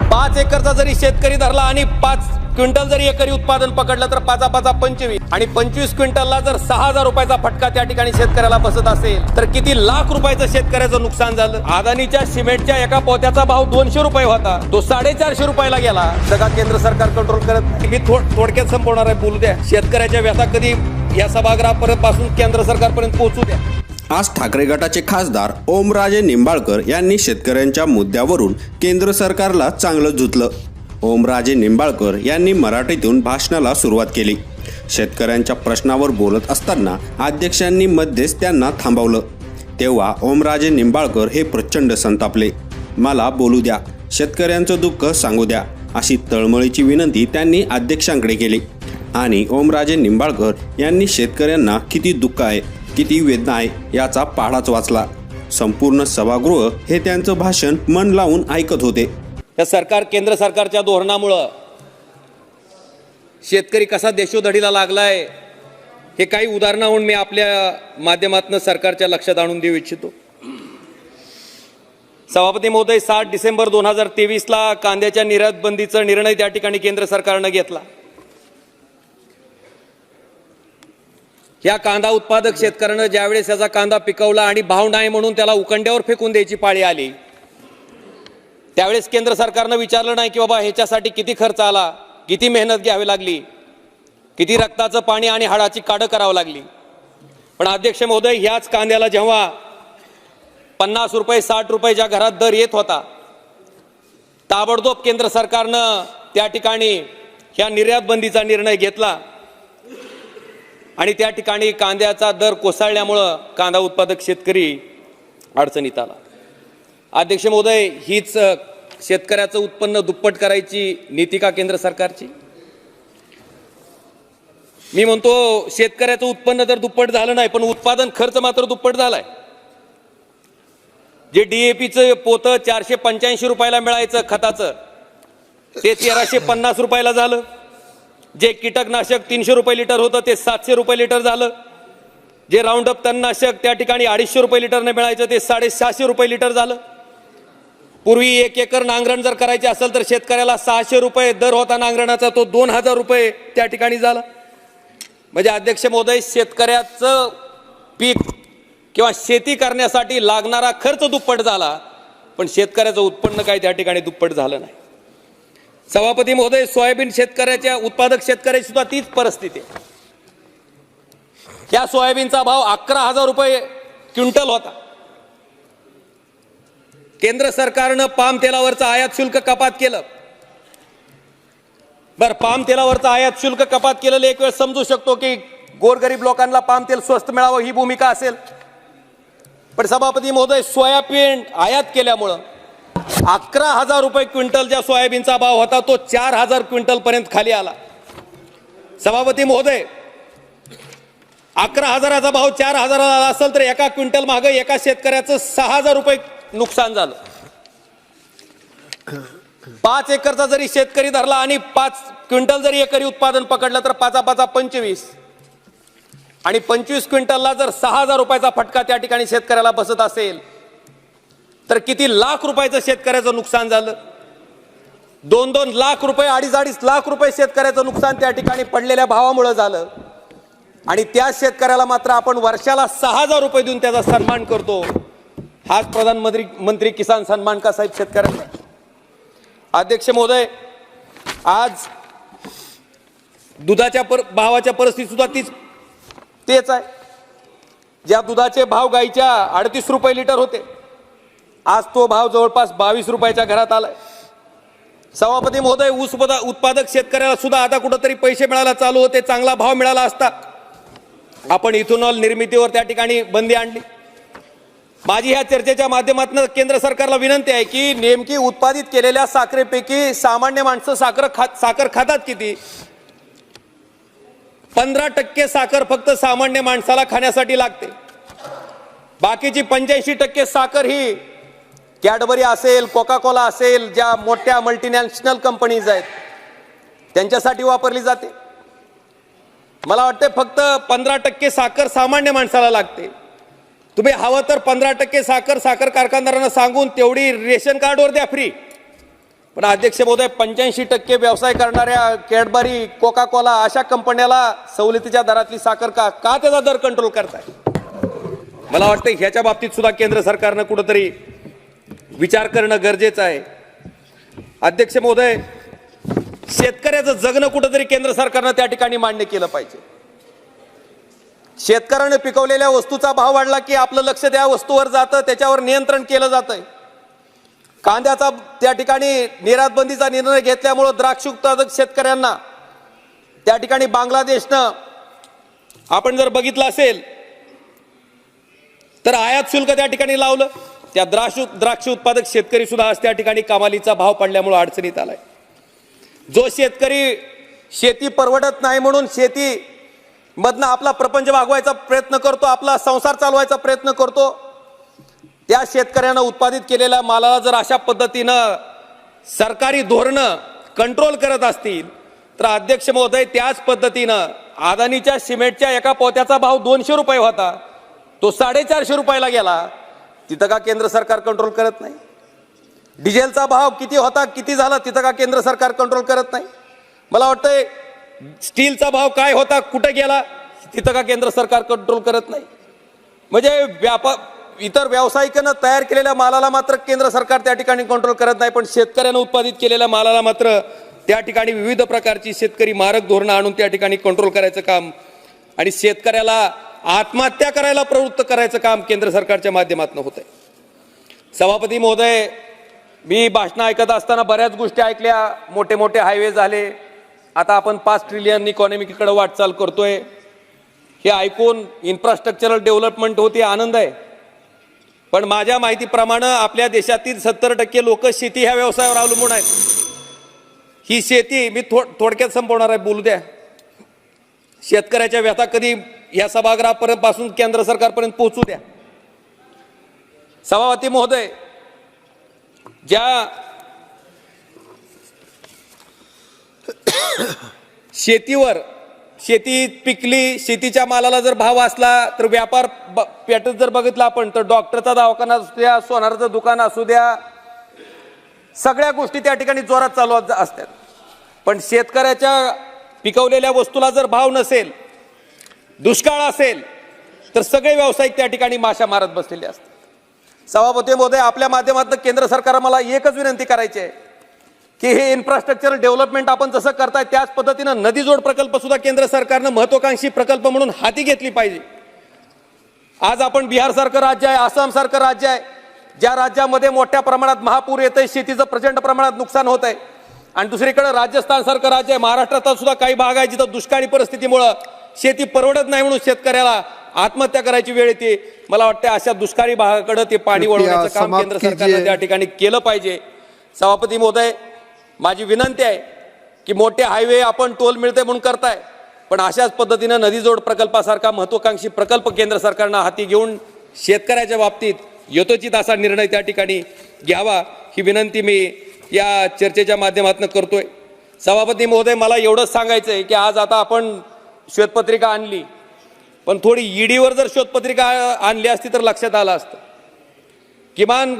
पाच एकरचा जरी शेतकरी धरला आणि पाच क्विंटल जरी एकरी उत्पादन पकडलं तर पाचा पाचा पंचवीस. आणि पंचवीस क्विंटलला जर सहा हजार रुपयाचा फटका त्या ठिकाणी शेतकऱ्याला बसत असेल तर किती लाख रुपयाचं शेतकऱ्याचं नुकसान झालं? अदानीच्या सिमेंटच्या एका पोत्याचा भाव दोनशे रुपये होता. तो साडेचारशे रुपयाला गेला. सगळा केंद्र सरकार कंट्रोल करत मी थोड थोडक्यात संपवणार आहे बोलू द्या. शेतकऱ्याच्या व्यथा कधी या सभागृहापर्यंत पासून केंद्र सरकारपर्यंत पोहोचू द्या. आज ठाकरे गटाचे खासदार ओमराजे निंबाळकर यांनी शेतकऱ्यांच्या मुद्द्यावरून केंद्र सरकारला चांगलं झुतलं ओमराजे निंबाळकर यांनी मराठीतून भाषणाला सुरुवात केली. शेतकऱ्यांच्या प्रश्नावर बोलत असताना अध्यक्षांनी मध्येच त्यांना थांबवलं. तेव्हा ओमराजे निंबाळकर हे प्रचंड संतापले. मला बोलू द्या शेतकऱ्यांचं दुःख सांगू द्या अशी तळमळीची विनंती त्यांनी अध्यक्षांकडे केली. आणि ओमराजे निंबाळकर यांनी शेतकऱ्यांना किती दुःख आहे किती वेदना आहे याचा पाढाच वाचला. संपूर्ण सभागृह हे त्यांचं भाषण मन लावून ऐकत होते. या सरकार केंद्र सरकारच्या धोरणामुळं शेतकरी कसा देशोधडीला लागलाय हे काही उदाहरणाहून मी आपल्या माध्यमातून सरकारच्या लक्षात आणून देऊ इच्छितो. सभापती महोदय सात डिसेंबर दोन हजार तेवीसला कांद्याच्या निर्यात बंदीचा निर्णय त्या ठिकाणी केंद्र सरकारनं घेतला. या कांदा उत्पादक शेतकऱ्यानं ज्यावेळेस याचा कांदा पिकवला आणि भाव नाही म्हणून त्याला उकंड्यावर फेकून द्यायची पाळी आली त्यावेळेस केंद्र सरकारनं विचारलं नाही की बाबा ह्याच्यासाठी किती खर्च आला किती मेहनत घ्यावी लागली किती रक्ताचं पाणी आणि हाडाची काडं करावं लागली. पण अध्यक्ष महोदय ह्याच कांद्याला जेव्हा पन्नास रुपये साठ रुपये ज्या घरात दर येत होता ताबडतोब केंद्र सरकारनं त्या ठिकाणी ह्या निर्यात बंदीचा निर्णय घेतला. आणि त्या ठिकाणी कांद्याचा दर कोसळल्यामुळं कांदा उत्पादक शेतकरी अडचणीत आला. अध्यक्ष महोदय हीच शेतकऱ्याचं उत्पन्न दुप्पट करायची नीती का केंद्र सरकारची? मी म्हणतो शेतकऱ्याचं उत्पन्न तर दुप्पट झालं नाही पण उत्पादन खर्च मात्र दुप्पट झालाय. जे डीएपीचं पोतं चारशे पंच्याऐंशी रुपयाला मिळायचं खताचं ते तेराशे पन्नास रुपयाला झालं. जे कीटकनाशक तीनशे रुपये लिटर होतं ते सातशे रुपये लिटर झालं. जे राऊंडअप तणनाशक त्या ठिकाणी अडीचशे रुपये लिटरने मिळायचं ते साडेसहाशे रुपये लिटर झालं. पूर्वी एक एकर नांगरण जर करायचे असेल तर शेतकऱ्याला सहाशे रुपये दर होता नांगरणाचा तो दोन हजार रुपये त्या ठिकाणी झाला. म्हणजे अध्यक्ष महोदय शेतकऱ्याचं पीक किंवा शेती करण्यासाठी लागणारा खर्च दुप्पट झाला पण शेतकऱ्याचं उत्पन्न काही त्या ठिकाणी दुप्पट झालं नाही. सभापती महोदय सोयाबीन शेतकऱ्याच्या उत्पादक शेतकऱ्याची सुद्धा तीच परिस्थिती आहे. या सोयाबीनचा भाव अकरा हजार रुपये क्विंटल होता. केंद्र सरकारनं पाम तेलावरचं आयात शुल्क कपात केलं. बर पाम तेलावरचं आयात शुल्क कपात केलेलं एक वेळ समजू शकतो की गोरगरीब लोकांना पाम तेल स्वस्त मिळावं ही भूमिका असेल. पण सभापती महोदय सोयाबीन आयात केल्यामुळं अकरा हजार रुपये क्विंटल ज्या सोयाबीनचा भाव होता तो चार हजार क्विंटल पर्यंत खाली आला. सभापती महोदय अकरा हजाराचा भाव चार हजाराला आला असेल तर एका क्विंटल मागं एका शेतकऱ्याचं सहा हजार रुपये नुकसान झालं. पाच एकरचा जरी शेतकरी धरला आणि पाच क्विंटल जरी एकरी उत्पादन पकडलं तर पाचा पाचा पंचवीस. आणि पंचवीस क्विंटलला जर सहा हजार रुपयाचा फटका त्या ठिकाणी शेतकऱ्याला बसत असेल तर किती लाख रुपयाचं शेतकऱ्याचं नुकसान झालं? दोन दोन लाख रुपये अडीच अडीच लाख रुपये शेतकऱ्याचं नुकसान त्या ठिकाणी पडलेल्या भावामुळं झालं. आणि त्या शेतकऱ्याला मात्र आपण वर्षाला सहा हजार रुपये देऊन त्याचा सन्मान करतो. हाच प्रधानमंत्री मंत्री किसान सन्मान का साहेब शेतकऱ्यांना? अध्यक्ष महोदय आज दुधाच्या पर भावाच्या परिस्थिती सुद्धा तीच तेच आहे. ज्या दुधाचे भाव गाईच्या अडतीस रुपये लिटर होते आज तो भाव जवळपास बावीस रुपयाच्या घरात आलाय. सभापती महोदय ऊस उपदा- उत्पादक शेतकऱ्याला सुद्धा आता कुठंतरी पैसे मिळायला चालू होते चांगला भाव मिळाला असता. आपण इथेनॉल निर्मितीवर त्या ठिकाणी बंदी आणली. माझी ह्या चर्चेच्या माध्यमातून केंद्र सरकारला विनंती आहे की नेमकी उत्पादित केलेल्या साखरेपैकी सामान्य माणसं साखर खात साखर खातात किती? पंधरा टक्के साखर फक्त सामान्य माणसाला खाण्यासाठी लागते. बाकीची पंच्याऐंशी टक्के साखर ही कॅडबरी असेल कोका कोला असेल ज्या मोठ्या मल्टीनॅशनल कंपनीज आहेत त्यांच्यासाठी वापरली जाते. मला वाटते फक्त पंधरा टक्के साखर सामान्य माणसाला लागते. तुम्ही हवं तर पंधरा टक्के साखर साखर कारखानदारांना सांगून तेवढी रेशन कार्डवर द्या फ्री पण अध्यक्ष महोदय पंच्याऐंशी टक्के व्यवसाय करणाऱ्या कॅडबरी कोका कोला अशा कंपन्याला सवलतीच्या दरातली साखर का का त्याचा दर कंट्रोल करताय? मला वाटतं ह्याच्या बाबतीत सुद्धा केंद्र सरकारनं कुठंतरी विचार करणं गरजेचं आहे. अध्यक्ष महोदय शेतकऱ्याचं जगणं कुठंतरी केंद्र सरकारनं त्या ठिकाणी मान्य केलं पाहिजे. शेतकऱ्यानं पिकवलेल्या वस्तूचा भाव वाढला की आपलं लक्ष त्या वस्तूवर जातं त्याच्यावर नियंत्रण केलं जातंय. कांद्याचा त्या ठिकाणी निर्यात बंदीचा निर्णय घेतल्यामुळं द्राक्ष उत्पादक शेतकऱ्यांना त्या ठिकाणी बांगलादेशनं आपण जर बघितलं असेल तर आयात शुल्क त्या ठिकाणी लावलं. त्या द्राक्ष द्राक्ष उत्पादक शेतकरी सुद्धा आज त्या ठिकाणी कमालीचा भाव पडल्यामुळे अडचणीत आलाय. जो शेतकरी शेती परवडत नाही म्हणून शेती मधनं आपला प्रपंच भागवायचा प्रयत्न करतो आपला संसार चालवायचा प्रयत्न करतो त्या शेतकऱ्यानं उत्पादित केलेल्या मालाला जर अशा पद्धतीनं सरकारी धोरणं कंट्रोल करत असतील तर अध्यक्ष महोदय त्याच पद्धतीनं अदानीच्या सिमेंटच्या एका पोत्याचा भाव दोनशे रुपये होता तो साडेचारशे रुपयाला गेला तिथं का केंद्र सरकार कंट्रोल करत नाही? डिझेलचा भाव किती होता किती झाला तिथं का केंद्र सरकार कंट्रोल करत नाही? मला वाटतंय स्टीलचा भाव काय होता कुठे गेला तिथं का केंद्र सरकार कंट्रोल करत नाही? म्हणजे व्यापा इतर व्यावसायिकांना तयार केलेल्या मालाला मात्र केंद्र सरकार त्या ठिकाणी कंट्रोल करत नाही पण शेतकऱ्यानं उत्पादित केलेल्या मालाला मात्र त्या ठिकाणी विविध प्रकारची शेतकरी मारक धोरणं आणून त्या ठिकाणी कंट्रोल करायचं काम. आणि शेतकऱ्याला आत्महत्या करायला प्रवृत्त करायचं काम केंद्र सरकारच्या माध्यमातून होत आहे सभापती महोदय मी भाषणं ऐकत असताना बऱ्याच गोष्टी ऐकल्या. मोठे मोठे हायवे झाले. आता आपण पाच ट्रिलियन इकॉनॉमिकडे वाटचाल करतोय. हे ऐकून इन्फ्रास्ट्रक्चरल डेव्हलपमेंट होती आनंद आहे. पण माझ्या माहितीप्रमाणे आपल्या देशातील सत्तर टक्के लोक शेती ह्या व्यवसायावर अवलंबून आहेत. ही शेती मी थो थोडक्यात संपवणार आहे. बोलू द्या. शेतकऱ्याच्या व्यथा कधी या सभागृहापर्यंत पासून केंद्र सरकारपर्यंत पोहोचू द्या. सभापती महोदय ज्या शेतीवर शेती पिकली शेतीच्या मालाला जर भाव असला तर व्यापार ब- पेटत जर बघितला आपण तर डॉक्टरचा दवाखाना असू द्या सोनाराचं दुकान असू द्या सगळ्या गोष्टी त्या ठिकाणी जोरात चालू असतात. पण शेतकऱ्याच्या पिकवलेल्या वस्तूला जर भाव नसेल दुष्काळ असेल तर सगळे व्यावसायिक त्या ठिकाणी माशा मारत बसलेले असतात. सभापती महोदय आपल्या माध्यमातून केंद्र सरकार मला एकच विनंती करायची आहे की हे इन्फ्रास्ट्रक्चर डेव्हलपमेंट आपण जसं करताय त्याच पद्धतीनं नदीजोड प्रकल्पसुद्धा प्रकल्प सुद्धा केंद्र सरकारनं महत्वाकांक्षी प्रकल्प म्हणून हाती घेतली पाहिजे. आज आपण बिहारसारखं राज्य आहे आसामसारखं राज्य आहे ज्या राज्यामध्ये मोठ्या प्रमाणात महापूर येत आहे शेतीचं प्रचंड प्रमाणात नुकसान होत आहे आणि दुसरीकडे राजस्थान सारखं राज्य आहे. महाराष्ट्राचा सुद्धा काही भाग आहे जिथं दुष्काळी परिस्थितीमुळं शेती परवडत नाही म्हणून शेतकऱ्याला आत्महत्या करायची वेळ येते. मला वाटतं अशा दुष्काळी भागाकडे ते पाणी वळवण्याचं काम केंद्र. सरकारनं त्या ठिकाणी केलं पाहिजे. सभापती महोदय माझी विनंती आहे की मोठे हायवे आपण टोल मिळते म्हणून करताय पण अशाच पद्धतीनं नदीजोड प्रकल्पासारखा महत्वाकांक्षी प्रकल्प केंद्र सरकारनं हाती घेऊन शेतकऱ्याच्या बाबतीत यथोचित असा निर्णय त्या ठिकाणी घ्यावा ही विनंती मी या चर्चेच्या माध्यमातून करतोय. सभापती महोदय मला एवढंच सांगायचं आहे की आज आता आपण श्वेतपत्रिका आणली. पण थोडी ईडीवर जर शोधपत्रिका आणली असती तर लक्षात आलं असतं. किमान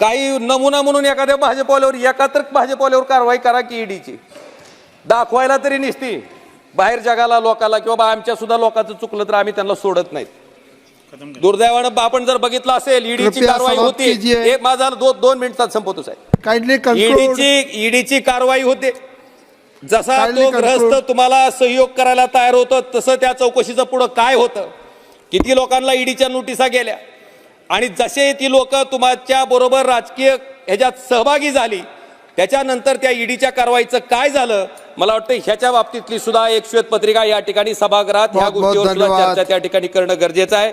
काही नमुना म्हणून एखाद्या भाजपवाल्यावर एकात्र भाजपवाल्यावर कारवाई करा की ईडीची. दाखवायला तरी निसती. बाहेर जगाला लोकाला किंवा आमच्या सुद्धा लोकांचं चुकलं तर आम्ही त्यांना सोडत नाहीत. दुर्दैवानं आपण जर बघितलं असेल ईडीची कृपया कारवाई होती. एक माझा दोन दोन मिनिटात संपवतो साहेब. काइंडली कंक्लूड ईडीची ईडीची कारवाई होते. जसा तो ग्रस्त conclude. तुम्हाला सहयोग करायला तयार होतं तसं त्या चौकशीचं पुढं काय होतं? किती लोकांना ईडीच्या नोटिसा गेल्या? आणि जसे ती लोक तुमच्या बरोबर राजकीय ह्याच्यात सहभागी झाली त्याच्यानंतर त्या ईडीच्या कारवाईचं काय झालं? मला वाटतं ह्याच्या बाबतीतली सुद्धा एक श्वेतपत्रिका या ठिकाणी सभागृहात ह्या गोष्टीवर सुद्धा. चर्चा त्या ठिकाणी करणं गरजेचं आहे.